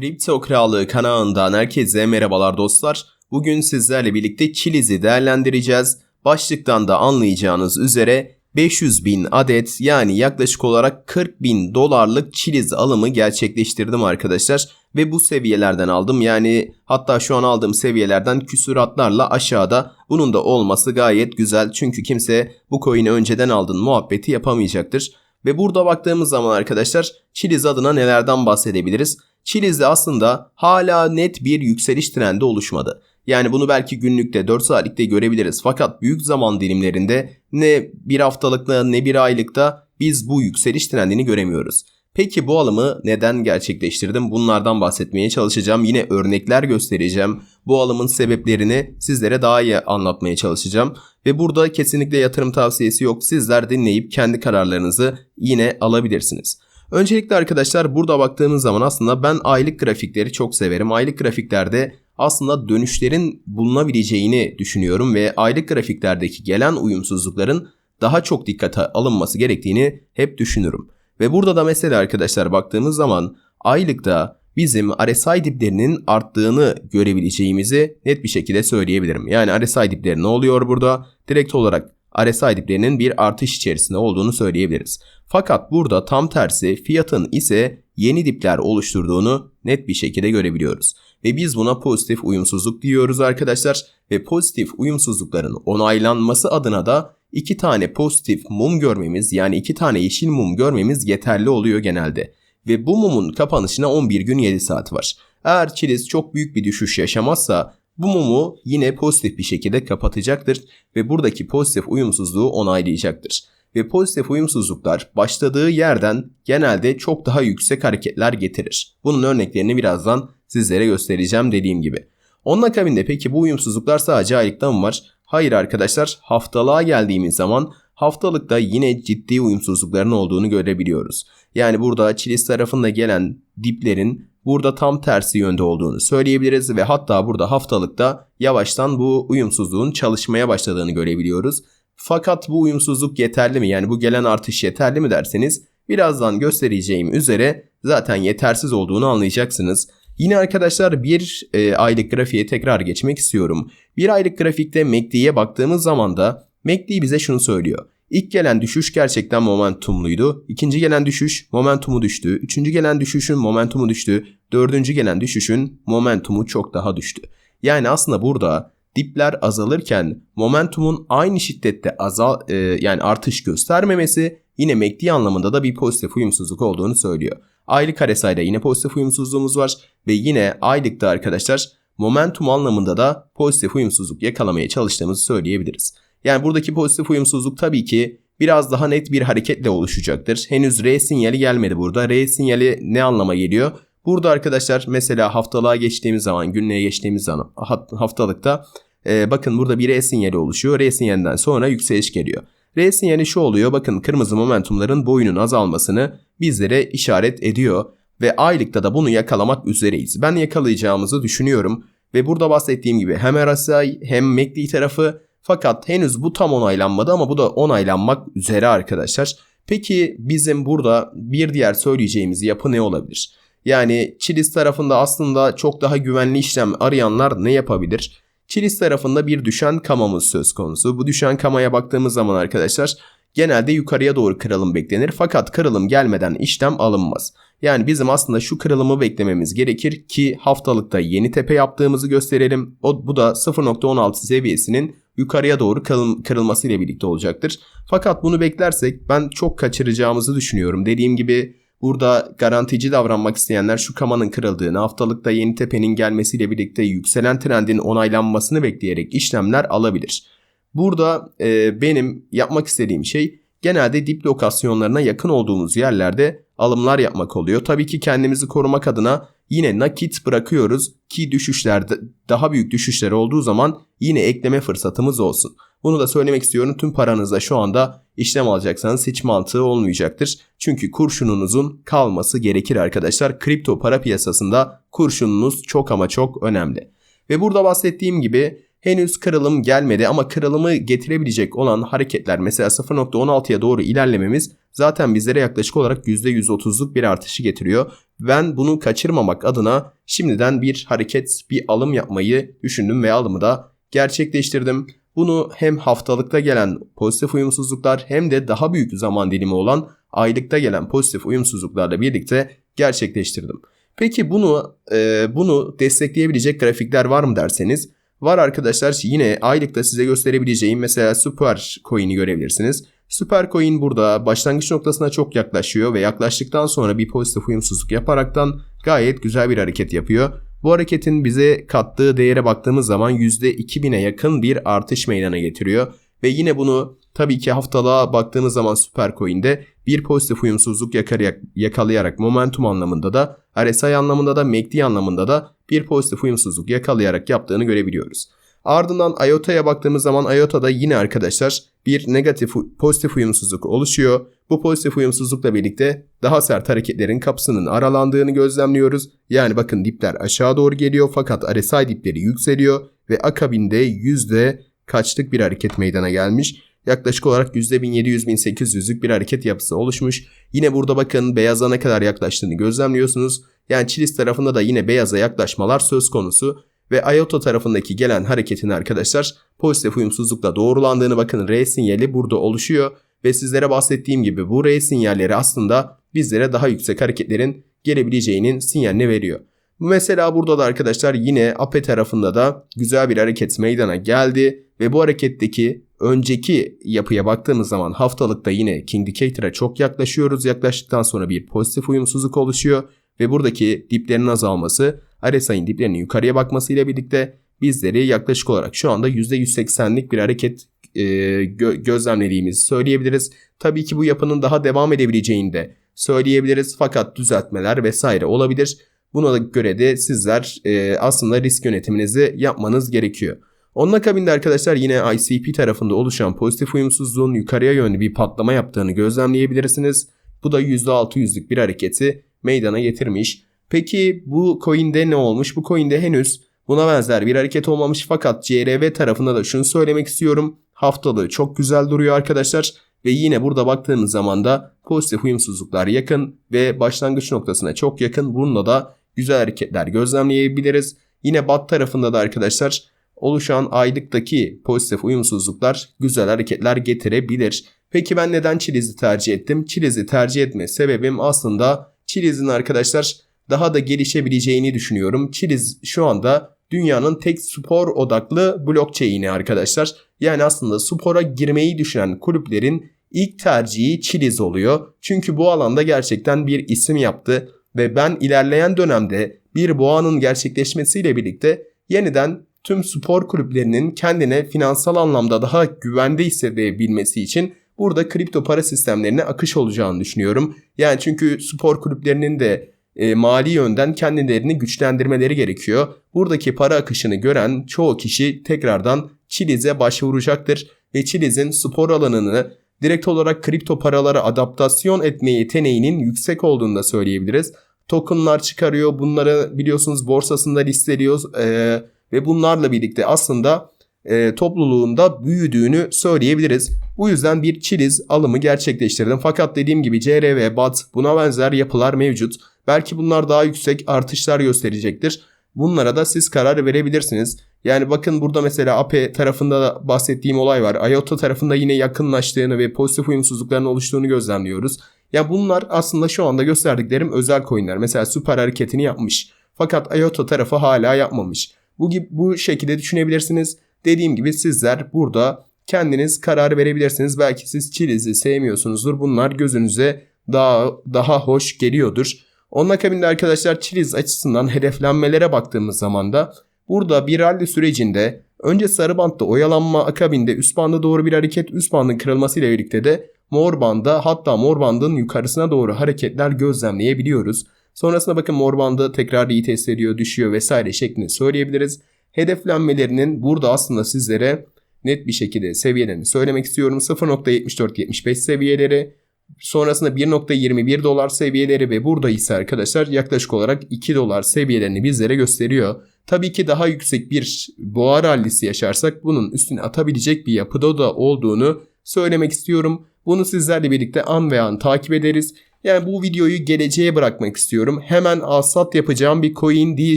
Kripto Krallığı kanalından herkese merhabalar dostlar. Bugün sizlerle birlikte Chiliz'i değerlendireceğiz. Başlıktan da anlayacağınız üzere 500 bin adet yani yaklaşık olarak 40 bin dolarlık Chiliz alımı gerçekleştirdim arkadaşlar. Ve bu seviyelerden aldım yani hatta şu an aldığım seviyelerden küsuratlarla aşağıda bunun da olması gayet güzel. Çünkü kimse bu coin'i önceden aldın muhabbeti yapamayacaktır. Ve burada baktığımız zaman arkadaşlar Chiliz adına nelerden bahsedebiliriz? Chiliz'de aslında hala net bir yükseliş trendi oluşmadı. Yani bunu belki günlükte 4 saatlikte görebiliriz. Fakat büyük zaman dilimlerinde ne bir haftalıkta ne bir aylıkta biz bu yükseliş trendini göremiyoruz. Peki bu alımı neden gerçekleştirdim? Bunlardan bahsetmeye çalışacağım. Yine örnekler göstereceğim. Bu alımın sebeplerini sizlere daha iyi anlatmaya çalışacağım. Ve burada kesinlikle yatırım tavsiyesi yok. Sizler dinleyip kendi kararlarınızı yine alabilirsiniz. Öncelikle arkadaşlar burada baktığımız zaman aslında ben aylık grafikleri çok severim. Aylık grafiklerde aslında dönüşlerin bulunabileceğini düşünüyorum ve aylık grafiklerdeki gelen uyumsuzlukların daha çok dikkate alınması gerektiğini hep düşünürüm. Ve burada da mesela arkadaşlar baktığımız zaman aylıkta bizim RSI diplerinin arttığını görebileceğimizi net bir şekilde söyleyebilirim. Yani RSI dipleri ne oluyor burada? Direkt olarak RSI diplerinin bir artış içerisinde olduğunu söyleyebiliriz. Fakat burada tam tersi fiyatın ise yeni dipler oluşturduğunu net bir şekilde görebiliyoruz. Ve biz buna pozitif uyumsuzluk diyoruz arkadaşlar. Ve pozitif uyumsuzlukların onaylanması adına da iki tane pozitif mum görmemiz yani iki tane yeşil mum görmemiz yeterli oluyor genelde. Ve bu mumun kapanışına 11 gün 7 saat var. Eğer Çiliz çok büyük bir düşüş yaşamazsa bu mumu yine pozitif bir şekilde kapatacaktır ve buradaki pozitif uyumsuzluğu onaylayacaktır. Ve pozitif uyumsuzluklar başladığı yerden genelde çok daha yüksek hareketler getirir. Bunun örneklerini birazdan sizlere göstereceğim dediğim gibi. Onun akabinde peki bu uyumsuzluklar sadece aylıkta mı var? Hayır arkadaşlar haftalığa geldiğimiz zaman haftalıkta yine ciddi uyumsuzlukların olduğunu görebiliyoruz. Yani burada Çilis tarafında gelen diplerin burada tam tersi yönde olduğunu söyleyebiliriz ve hatta burada haftalıkta yavaştan bu uyumsuzluğun çalışmaya başladığını görebiliyoruz. Fakat bu uyumsuzluk yeterli mi? Yani bu gelen artış yeterli mi derseniz birazdan göstereceğim üzere zaten yetersiz olduğunu anlayacaksınız. Yine arkadaşlar bir e, aylık grafiğe tekrar geçmek istiyorum. Bir aylık grafikte MACD'ye baktığımız zaman da MACD bize şunu söylüyor. İlk gelen düşüş gerçekten momentumluydu. İkinci gelen düşüş momentumu düştü. Üçüncü gelen düşüşün momentumu düştü. Dördüncü gelen düşüşün momentumu çok daha düştü. Yani aslında burada dipler azalırken momentumun aynı şiddette azal e, yani artış göstermemesi yine MACD anlamında da bir pozitif uyumsuzluk olduğunu söylüyor. Aylık RSI'de yine pozitif uyumsuzluğumuz var ve yine aylıkta arkadaşlar momentum anlamında da pozitif uyumsuzluk yakalamaya çalıştığımızı söyleyebiliriz. Yani buradaki pozitif uyumsuzluk tabii ki biraz daha net bir hareketle oluşacaktır. Henüz R sinyali gelmedi burada. R sinyali ne anlama geliyor? Burada arkadaşlar mesela haftalığa geçtiğimiz zaman, günlüğe geçtiğimiz zaman haftalıkta e, bakın burada bir R sinyali oluşuyor. R sinyalinden sonra yükseliş geliyor. R sinyali şu oluyor. Bakın kırmızı momentumların boyunun azalmasını bizlere işaret ediyor. Ve aylıkta da bunu yakalamak üzereyiz. Ben yakalayacağımızı düşünüyorum. Ve burada bahsettiğim gibi hem RSI hem MACD tarafı fakat henüz bu tam onaylanmadı ama bu da onaylanmak üzere arkadaşlar. Peki bizim burada bir diğer söyleyeceğimiz yapı ne olabilir? Yani Chiliz tarafında aslında çok daha güvenli işlem arayanlar ne yapabilir? Chiliz tarafında bir düşen kamamız söz konusu. Bu düşen kamaya baktığımız zaman arkadaşlar genelde yukarıya doğru kırılım beklenir fakat kırılım gelmeden işlem alınmaz. Yani bizim aslında şu kırılımı beklememiz gerekir ki haftalıkta yeni tepe yaptığımızı gösterelim. O, bu da 0.16 seviyesinin yukarıya doğru kırıl, kırılması ile birlikte olacaktır. Fakat bunu beklersek ben çok kaçıracağımızı düşünüyorum. Dediğim gibi burada garantici davranmak isteyenler şu kamanın kırıldığını, haftalıkta yeni tepenin gelmesiyle birlikte yükselen trendin onaylanmasını bekleyerek işlemler alabilir. Burada e, benim yapmak istediğim şey genelde dip lokasyonlarına yakın olduğumuz yerlerde alımlar yapmak oluyor. Tabii ki kendimizi korumak adına yine nakit bırakıyoruz ki düşüşlerde daha büyük düşüşler olduğu zaman yine ekleme fırsatımız olsun. Bunu da söylemek istiyorum. Tüm paranızda şu anda işlem alacaksanız hiç mantığı olmayacaktır. Çünkü kurşununuzun kalması gerekir arkadaşlar. Kripto para piyasasında kurşununuz çok ama çok önemli. Ve burada bahsettiğim gibi henüz kırılım gelmedi ama kırılımı getirebilecek olan hareketler mesela 0.16'ya doğru ilerlememiz zaten bizlere yaklaşık olarak %130'luk bir artışı getiriyor. Ben bunu kaçırmamak adına şimdiden bir hareket, bir alım yapmayı düşündüm ve alımı da gerçekleştirdim. Bunu hem haftalıkta gelen pozitif uyumsuzluklar hem de daha büyük zaman dilimi olan aylıkta gelen pozitif uyumsuzluklarla birlikte gerçekleştirdim. Peki bunu e, bunu destekleyebilecek grafikler var mı derseniz var arkadaşlar. Yine aylıkta size gösterebileceğim mesela Super Coin'i görebilirsiniz. Super Coin burada başlangıç noktasına çok yaklaşıyor ve yaklaştıktan sonra bir pozitif uyumsuzluk yaparaktan gayet güzel bir hareket yapıyor. Bu hareketin bize kattığı değere baktığımız zaman %2000'e yakın bir artış meydana getiriyor. Ve yine bunu tabii ki haftalığa baktığımız zaman Supercoin'de bir pozitif uyumsuzluk yakalayarak, yakalayarak momentum anlamında da RSI anlamında da MACD anlamında da bir pozitif uyumsuzluk yakalayarak yaptığını görebiliyoruz. Ardından IOTA'ya baktığımız zaman IOTA'da yine arkadaşlar bir negatif pozitif uyumsuzluk oluşuyor. Bu pozitif uyumsuzlukla birlikte daha sert hareketlerin kapısının aralandığını gözlemliyoruz. Yani bakın dipler aşağı doğru geliyor fakat RSI dipleri yükseliyor ve akabinde yüzde kaçlık bir hareket meydana gelmiş. Yaklaşık olarak %1700-1800'lük bir hareket yapısı oluşmuş. Yine burada bakın beyaza ne kadar yaklaştığını gözlemliyorsunuz. Yani Çiliz tarafında da yine beyaza yaklaşmalar söz konusu. Ve IOTA tarafındaki gelen hareketin arkadaşlar pozitif uyumsuzlukla doğrulandığını bakın R sinyali burada oluşuyor. Ve sizlere bahsettiğim gibi bu R sinyalleri aslında bizlere daha yüksek hareketlerin gelebileceğinin sinyalini veriyor. Mesela burada da arkadaşlar yine APE tarafında da güzel bir hareket meydana geldi ve bu hareketteki önceki yapıya baktığımız zaman haftalıkta yine King Indicator'a çok yaklaşıyoruz. Yaklaştıktan sonra bir pozitif uyumsuzluk oluşuyor ve buradaki diplerin azalması RSI'nin diplerinin yukarıya bakmasıyla birlikte bizleri yaklaşık olarak şu anda %180'lik bir hareket e, gö- gözlemlediğimizi söyleyebiliriz. Tabii ki bu yapının daha devam edebileceğini de söyleyebiliriz fakat düzeltmeler vesaire olabilir. Buna göre de sizler e, aslında risk yönetiminizi yapmanız gerekiyor. Onun akabinde arkadaşlar yine ICP tarafında oluşan pozitif uyumsuzluğun yukarıya yönlü bir patlama yaptığını gözlemleyebilirsiniz. Bu da %600'lük bir hareketi meydana getirmiş. Peki bu coin'de ne olmuş? Bu coin'de henüz buna benzer bir hareket olmamış fakat CRV tarafında da şunu söylemek istiyorum. Haftalığı çok güzel duruyor arkadaşlar ve yine burada baktığınız zaman da pozitif uyumsuzluklar yakın ve başlangıç noktasına çok yakın. Bununla da güzel hareketler gözlemleyebiliriz. Yine BAT tarafında da arkadaşlar oluşan aylıktaki pozitif uyumsuzluklar güzel hareketler getirebilir. Peki ben neden Çiliz'i tercih ettim? Çiliz'i tercih etme sebebim aslında Çiliz'in arkadaşlar daha da gelişebileceğini düşünüyorum. Çiliz şu anda dünyanın tek spor odaklı blockchain'i arkadaşlar. Yani aslında spora girmeyi düşünen kulüplerin ilk tercihi Çiliz oluyor. Çünkü bu alanda gerçekten bir isim yaptı ve ben ilerleyen dönemde bir boğanın gerçekleşmesiyle birlikte yeniden tüm spor kulüplerinin kendine finansal anlamda daha güvende hissedebilmesi için burada kripto para sistemlerine akış olacağını düşünüyorum. Yani çünkü spor kulüplerinin de e, mali yönden kendilerini güçlendirmeleri gerekiyor. Buradaki para akışını gören çoğu kişi tekrardan Chiliz'e başvuracaktır ve Chiliz'in spor alanını direkt olarak kripto paralara adaptasyon etme yeteneğinin yüksek olduğunu da söyleyebiliriz. Tokenlar çıkarıyor. Bunları biliyorsunuz borsasında listeliyor. Ee, ve bunlarla birlikte aslında e, topluluğunda büyüdüğünü söyleyebiliriz. Bu yüzden bir çiliz alımı gerçekleştirdim. Fakat dediğim gibi CRV, BAT buna benzer yapılar mevcut. Belki bunlar daha yüksek artışlar gösterecektir. Bunlara da siz karar verebilirsiniz. Yani bakın burada mesela AP tarafında da bahsettiğim olay var. IOTA tarafında yine yakınlaştığını ve pozitif uyumsuzlukların oluştuğunu gözlemliyoruz. Ya bunlar aslında şu anda gösterdiklerim özel coinler. Mesela süper hareketini yapmış. Fakat IOTA tarafı hala yapmamış. Bu gibi bu şekilde düşünebilirsiniz. Dediğim gibi sizler burada kendiniz karar verebilirsiniz. Belki siz çilizi sevmiyorsunuzdur. Bunlar gözünüze daha daha hoş geliyordur. Onun akabinde arkadaşlar çiliz açısından hedeflenmelere baktığımız zaman da burada bir rally sürecinde önce sarı bantta oyalanma akabinde üst banda doğru bir hareket üst bandın kırılması ile birlikte de mor banda hatta mor bandın yukarısına doğru hareketler gözlemleyebiliyoruz. Sonrasında bakın mor bandı tekrar iyi test ediyor, düşüyor vesaire şeklinde söyleyebiliriz. Hedeflenmelerinin burada aslında sizlere net bir şekilde seviyelerini söylemek istiyorum. 0.7475 seviyeleri, sonrasında 1.21 dolar seviyeleri ve burada ise arkadaşlar yaklaşık olarak 2 dolar seviyelerini bizlere gösteriyor. Tabii ki daha yüksek bir boğa rallisi yaşarsak bunun üstüne atabilecek bir yapıda da olduğunu söylemek istiyorum. Bunu sizlerle birlikte an ve an takip ederiz. Yani bu videoyu geleceğe bırakmak istiyorum. Hemen alsat yapacağım bir coin değil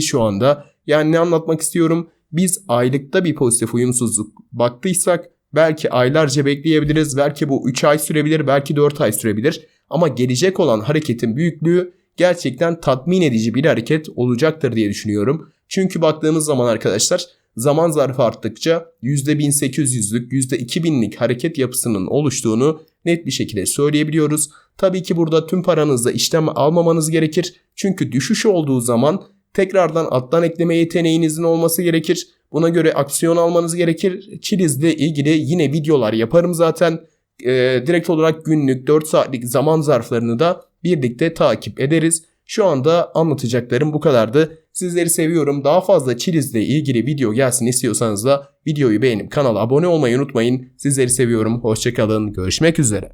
şu anda. Yani ne anlatmak istiyorum? Biz aylıkta bir pozitif uyumsuzluk baktıysak belki aylarca bekleyebiliriz. Belki bu 3 ay sürebilir, belki 4 ay sürebilir. Ama gelecek olan hareketin büyüklüğü gerçekten tatmin edici bir hareket olacaktır diye düşünüyorum. Çünkü baktığımız zaman arkadaşlar zaman zarfı arttıkça %1800'lük, %2000'lik hareket yapısının oluştuğunu net bir şekilde söyleyebiliyoruz. Tabii ki burada tüm paranızla işlem almamanız gerekir. Çünkü düşüş olduğu zaman tekrardan alttan ekleme yeteneğinizin olması gerekir. Buna göre aksiyon almanız gerekir. Çilizle ilgili yine videolar yaparım zaten. Ee, direkt olarak günlük 4 saatlik zaman zarflarını da birlikte takip ederiz. Şu anda anlatacaklarım bu kadardı. Sizleri seviyorum. Daha fazla Çiliz'le ilgili video gelsin istiyorsanız da videoyu beğenip kanala abone olmayı unutmayın. Sizleri seviyorum. Hoşçakalın. Görüşmek üzere.